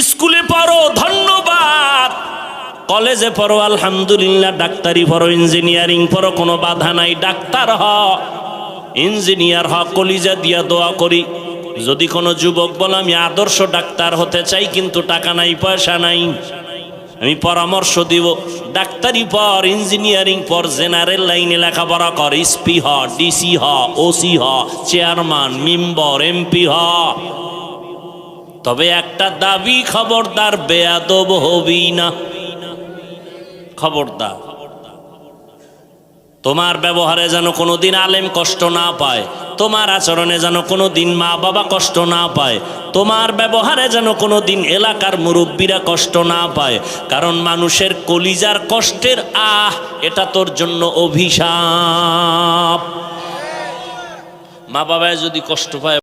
স্কুলে পড়ো, ধন্যবাদ। কলেজে পড়ো, আলহামদুলিল্লাহ, ডাক্তারি পড়ো, ইঞ্জিনিয়ারিং পড়ো, কোনো বাধা নাই। ডাক্তার হ, ইঞ্জিনিয়ার হ, কলিজা দিয়া দোয়া করি। যদি কোনো যুবক বলে, আমি আদর্শ ডাক্তার হতে চাই, কিন্তু টাকা নাই, পয়সা নাই, আমি পরামর্শ দিব। ডাক্তারি পর ইঞ্জিনিয়ারিং পর জেনারেল লাইনে লেখাপড়া কর, এসপি হ, ডিসি হ, ওসি হ, চেয়ারম্যান, মেম্বর, এমপি হ। তবে একটা দাবি খবরদার বেয়াদব হবি না। খবরদার। তোমার ব্যবহারে যেন কোনোদিন আলেম কষ্ট না পায়, তোমার আচরণে যেন কোনোদিন মা বাবা কষ্ট না পায়, তোমার ব্যবহারে যেন কোনোদিন এলাকার মুরব্বীরা কষ্ট না পায়, কারণ মানুষের কলিজার কষ্টের আহ, এটা তোর জন্য অভিশাপ। মা বাবায় যদি কষ্ট পায়